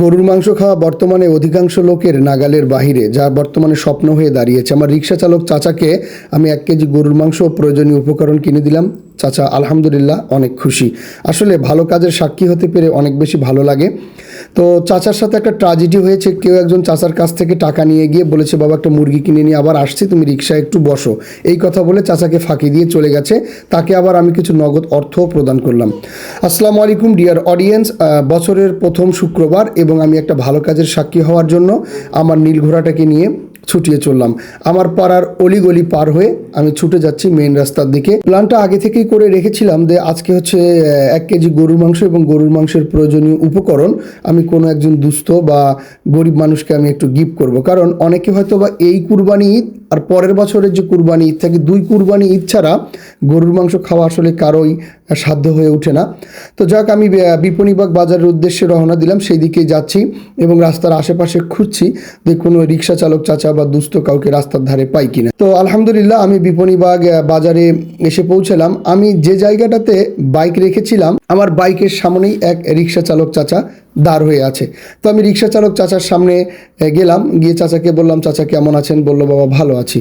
গরুর মাংস খাওয়া বর্তমানে অধিকাংশ লোকের নাগালের বাহিরে যা বর্তমানে স্বপ্ন হয়ে দাঁড়িয়েছে। আমার রিক্সা চালক চাচাকে আমি এক কেজি গরুর মাংস প্রয়োজনীয় উপকরণ কিনে দিলাম। চাচা, আলহামদুলিল্লাহ অনেক খুশি। আসলে ভালো কাজের সাক্ষী হতে পেরে অনেক বেশি ভালো লাগে। তো চাচার সাথে একটা ট্রাজেডি হয়েছে, কেউ একজন চাচার কাছ থেকে টাকা নিয়ে গিয়ে বলেছে, বাবা, একটা মুরগি কিনে নিয়ে আবার আসছি, তুমি রিক্সায় একটু বসো। এই কথা বলে চাচাকে ফাঁকি দিয়ে চলে গেছে। তাকে আবার আমি কিছু নগদ অর্থও প্রদান করলাম। আসসালামু আলাইকুম ডিয়ার অডিয়েন্স বছরের প্রথম শুক্রবার এবং আমি একটা ভালো কাজের সাক্ষী হওয়ার জন্য আমার নীল ঘোড়াটাকে নিয়ে ছুটিয়ে চললাম। আমার পাড়ার অলিগলি পার হয়ে আমি ছুটে যাচ্ছি মেন রাস্তার দিকে। প্ল্যানটা আগে থেকেই করে রেখেছিলাম যে আজকে হচ্ছে এক কেজি গরুর মাংস এবং গরুর মাংসের প্রয়োজনীয় উপকরণ আমি কোনো একজন দুস্থ বা গরিব মানুষকে আমি একটু গিফট করব। কারণ অনেকে হয়তো বা এই কুরবানি ঈদ আর পরের বছরের যে কুরবানি ঈদ থাকে দুই কুরবানি ঈদ ছাড়া গরুর মাংস খাওয়া আসলে কারোই সাধ্য হয়ে ওঠে না। তো যাক, আমি বিপণীবাগ বাজারের উদ্দেশ্যে রওনা দিলাম, সেই দিকেই যাচ্ছি এবং রাস্তার আশেপাশে খুঁজছি যে কোনো রিক্সা চালক, চাচা বা দুস্থ কাউকে রাস্তার ধারে পাই কিনা। তো আলহামদুলিল্লাহ আমি বিপণীবাগ বাজারে এসে পৌঁছালাম। আমি যে জায়গাটাতে বাইক রেখেছিলাম, আমার বাইকের সামনেই এক রিক্সা চালক চাচা দাঁড় হয়ে আছে। তো আমি রিক্সা চালক চাচার সামনে গেলাম। গিয়ে চাচাকে বললাম, চাচা কেমন আছেন? বলল, বাবা, ভালো আছি।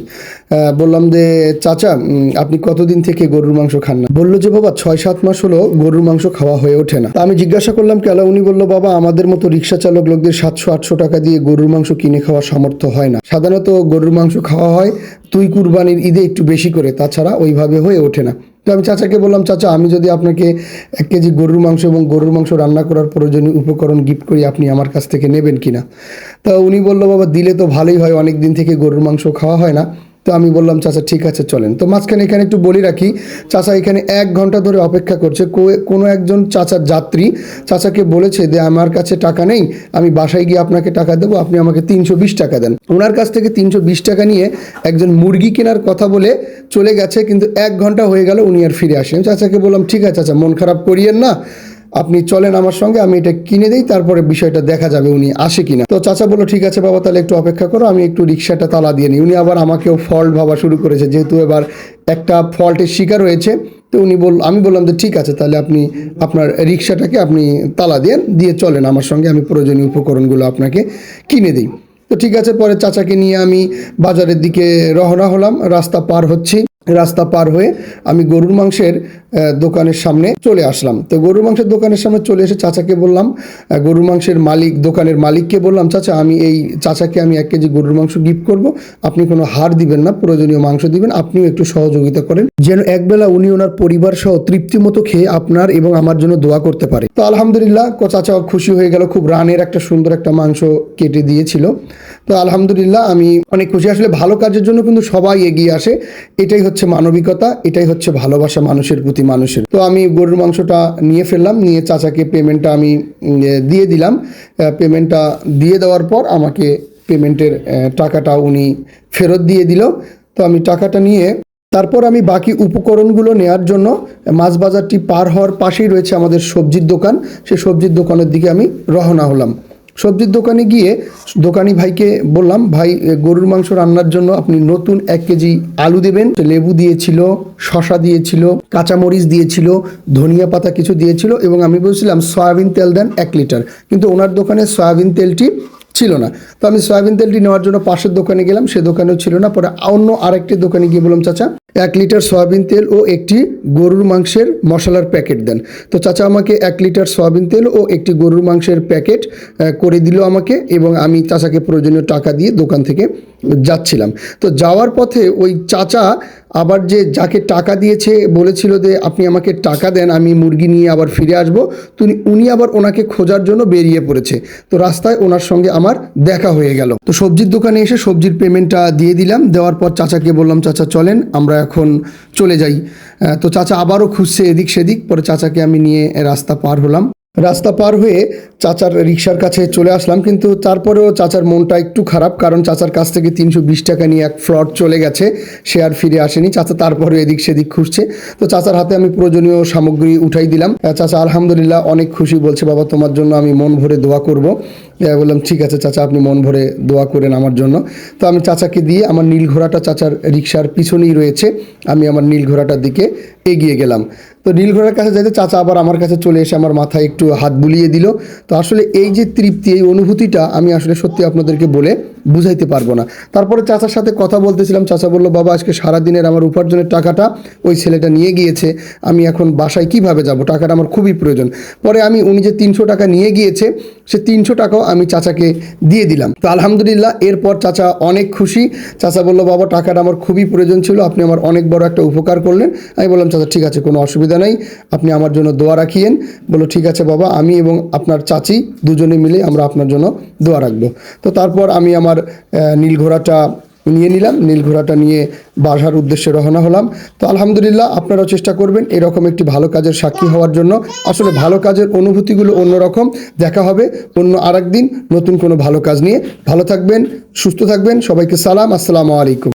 বললাম যে, চাচা আপনি কতদিন থেকে গরুর মাংস খান না? বলল যে, বাবা ছয় সাত মাস হলো গরুর মাংস খাওয়া হয়ে ওঠে না। আমি জিজ্ঞাসা করলাম, কেন? উনি বলল, বাবা, আমাদের মতো রিক্সা চালক লোকদের সাতশো আটশো টাকা দিয়ে গরুর মাংস কিনে খাওয়ার সামর্থ্য হয় না। সাধারণত গরুর মাংস খাওয়া হয় তুই কুরবানির ঈদে একটু বেশি করে, তাছাড়া ওইভাবে হয়ে ওঠে না। তো আমি চাচাকে বললাম, চাচা, আমি যদি আপনাকে এক কেজি গরুর মাংস এবং গরুর মাংস রান্না করার প্রয়োজনীয় উপকরণ গিফট করি, আপনি আমার কাছ থেকে নেবেন কিনা? তা উনি বলল, বাবা, দিলে তো ভালোই হয় অনেক দিন থেকে গরুর মাংস খাওয়া হয় না। তো আমি বললাম, চাচা, ঠিক আছে, চলেন। তো মাঝখানে এখানে একটু বলি রাখি, চাচা এখানে এক ঘণ্টা ধরে অপেক্ষা করছে। কোনো একজন চাচার যাত্রী চাচাকে বলেছে যে, আমার কাছে টাকা নেই, আমি বাসায় গিয়ে আপনাকে টাকা দেবো, আপনি আমাকে তিনশো বিশ টাকা দেন। ওনার কাছ থেকে তিনশো বিশ টাকা নিয়ে একজন মুরগি কেনার কথা বলে চলে গেছে, কিন্তু এক ঘণ্টা হয়ে গেল উনি আর ফিরে আসেন। চাচাকে বললাম, ঠিক আছে, চাচা, মন খারাপ করিয়েন না। আপনি চলেন আমার সঙ্গে, আমি এটা কিনে দিই, তারপরে বিষয়টা দেখা যাবে উনি আসে কিনা। তো চাচা বলল, ঠিক আছে বাবা, তাহলে একটু অপেক্ষা করো, আমি একটু রিক্সাটা তালা দিয়ে নিই। উনি আবার আমাকেও ফল্ট ভাবা শুরু করেছে, যেহেতু এবার একটা ফল্টের শিকার হয়েছে। তো উনি বল, আমি বললাম যে, ঠিক আছে, তাহলে আপনি আপনার রিক্সাটাকে আপনি তালা দিয়ে দিয়ে চলেন আমার সঙ্গে, আমি প্রয়োজনীয় উপকরণগুলো আপনাকে কিনে দিই। তো ঠিক আছে, পরে চাচাকে নিয়ে আমি বাজারের দিকে রওনা হলাম, রাস্তা পার হচ্ছি। রাস্তা পার হয়ে আমি গরুর মাংসের দোকানের সামনে চলে আসলাম। তো গরুর মাংসের দোকানের সামনে চলে এসে চাচাকে বললাম গরুর মাংসের মালিক, দোকানের মালিককে বললাম, চাচা, আমি এই চাচাকে আমি এক কেজি গরুর মাংস গিফট করব। আপনি কোনো হার দিবেন না, প্রয়োজনীয় মাংস দিবেন, আপনিও একটু সহযোগিতা করেন। যেন একবেলা উনি ওনার পরিবার সহ তৃপ্তি মতো খেয়ে আপনার এবং আমার জন্য দোয়া করতে পারে। তো আলহামদুলিল্লাহ চাচা খুশি হয়ে গেল, খুব রানের একটা সুন্দর একটা মাংস কেটে দিয়েছিল। তো আলহামদুলিল্লাহ, আমি অনেক খুশি। আসলে ভালো কাজের জন্য কিন্তু সবাই এগিয়ে আসে, এটাই হচ্ছে মানবিকতা, এটাই হচ্ছে ভালোবাসা মানুষের প্রতি মানুষের। তো আমি গরুর মাংসটা নিয়ে ফেললাম, নিয়ে চাচাকে পেমেন্টটা আমি দিয়ে দিলাম। পেমেন্টটা দিয়ে দেওয়ার পর আমাকে পেমেন্টের টাকাটা উনি ফেরত দিয়ে দিল। তো আমি টাকাটা নিয়ে, তারপর আমি বাকি উপকরণগুলো নেয়ার জন্য মাছ বাজারটি পার হওয়ার পাশেই রয়েছে আমাদের সবজির দোকান। সেই সবজির দোকানের দিকে আমি রওনা হলাম। সবজির দোকানে গিয়ে দোকানি ভাইকে বললাম, ভাই গরুর মাংস রান্নার জন্য আপনি নতুন এক কেজি আলু দেবেন। লেবু দিয়েছিল শশা দিয়েছিল, কাঁচামরিচ দিয়েছিল, ধনিয়া পাতা কিছু দিয়েছিল এবং আমি বলছিলাম, সয়াবিন তেল দেন এক লিটার। কিন্তু ওনার দোকানে সয়াবিন তেলটি ছিল না। তো আমি সয়াবিন তেলটি নেওয়ার জন্য পাশের দোকানে গেলাম, সে দোকানেও ছিল না। পরে অন্য আরেকটি দোকানে গিয়ে বললাম, চাচা, এক লিটার সয়াবিন তেল ও একটি গরুর মাংসের মশলার প্যাকেট দেন। তো চাচা আমাকে এক লিটার সয়াবিন তেল ও একটি গরুর মাংসের প্যাকেট করে দিল আমাকে এবং আমি চাচাকে প্রয়োজনীয় টাকা দিয়ে দোকান থেকে যাচ্ছিলাম। তো যাওয়ার পথে ওই চাচা আবার যে যাকে টাকা দিয়েছে বলেছিল যে আপনি আমাকে টাকা দেন, আমি মুরগি নিয়ে আবার ফিরে আসব তুমি উনি আবার ওনাকে খোঁজার জন্য বেরিয়ে পড়েছে। তো রাস্তায় ওনার সঙ্গে আমার দেখা হয়ে গেল। তো সবজির দোকানে এসে সবজির পেমেন্টটা দিয়ে দিলাম। দেওয়ার পর চাচাকে বললাম, চাচা, চলেন, আমরা এখন চলে যাই। তো চাচা আবারও খুঁজছে এদিক সেদিক। পরে চাচাকে আমি নিয়ে রাস্তা পার হলাম। রাস্তা পার হয়ে চাচার রিক্সার কাছে চলে আসলাম, কিন্তু তারপরেও চাচার মনটা একটু খারাপ, কারণ চাচার কাছ থেকে তিনশো বিশ টাকা নিয়ে এক ফ্রড চলে গেছে, সে আর ফিরে আসেনি। চাচা তারপরে এদিক সেদিক খুঁজছে। তো চাচার হাতে আমি প্রয়োজনীয় সামগ্রী উঠাই দিলাম। চাচা আলহামদুলিল্লাহ অনেক খুশি বলছে, বাবা, তোমার জন্য আমি মন ভরে দোয়া করব। বললাম, ঠিক আছে চাচা, আপনি মন ভরে দোয়া করেন আমার জন্য। তো আমি চাচাকে দিয়ে আমার নীল ঘোড়াটা চাচার রিক্সার পিছনেই রয়েছে, আমি আমার নীল ঘোড়াটার দিকে এগিয়ে গেলাম। তো নীল ঘোড়ার কাছে যাইতে চাচা আবার আমার কাছে চলে এসে আমার মাথায় একটু হাত বুলিয়ে দিল। তো আসলে এই যে তৃপ্তি, এই অনুভূতিটা আমি আসলে সত্যি আপনাদেরকে বলে বুঝাইতে পারব না। তারপরে চাচার সাথে কথা বলতেছিলাম, চাচা বলল, বাবা, আজকে সারাদিনের আমার উপার্জনের টাকাটা ওই ছেলেটা নিয়ে গিয়েছে। আমি এখন বাসায় কীভাবে যাব? টাকাটা আমার খুবই প্রয়োজন। পরে আমি, উনি যে তিনশো টাকা নিয়ে গিয়েছে, সে তিনশো টাকাও আমি চাচাকে দিয়ে দিলাম। তো আলহামদুলিল্লাহ, এরপর চাচা অনেক খুশি। চাচা বলল, বাবা, টাকাটা আমার খুবই প্রয়োজন ছিল। আপনি আমার অনেক বড় একটা উপকার করলেন। আমি বললাম, চাচা, ঠিক আছে, কোনো অসুবিধা নাই, আপনি আমার জন্য দোয়া রাখিয়েন। বলল, ঠিক আছে বাবা, আমি এবং আপনার চাচি দুজনে মিলে আমরা আপনার জন্য দোয়া রাখব। তো তারপর আমি আমার নীল ঘোড়াটা নিয়ে নিলাম। নীল ঘোড়াটা নিয়ে বাসার উদ্দেশ্যে রওনা হলাম। তো আলহামদুলিল্লাহ, আপনারাও চেষ্টা করবেন এরকম একটি ভালো কাজের সাক্ষী হওয়ার জন্য। আসলে ভালো কাজের অনুভূতিগুলো অন্যরকম, দেখা হবে অন্য আরেকদিন নতুন কোনো ভালো কাজ নিয়ে। ভালো থাকবেন, সুস্থ থাকবেন, সবাইকে সালাম, আসসালামু আলাইকুম।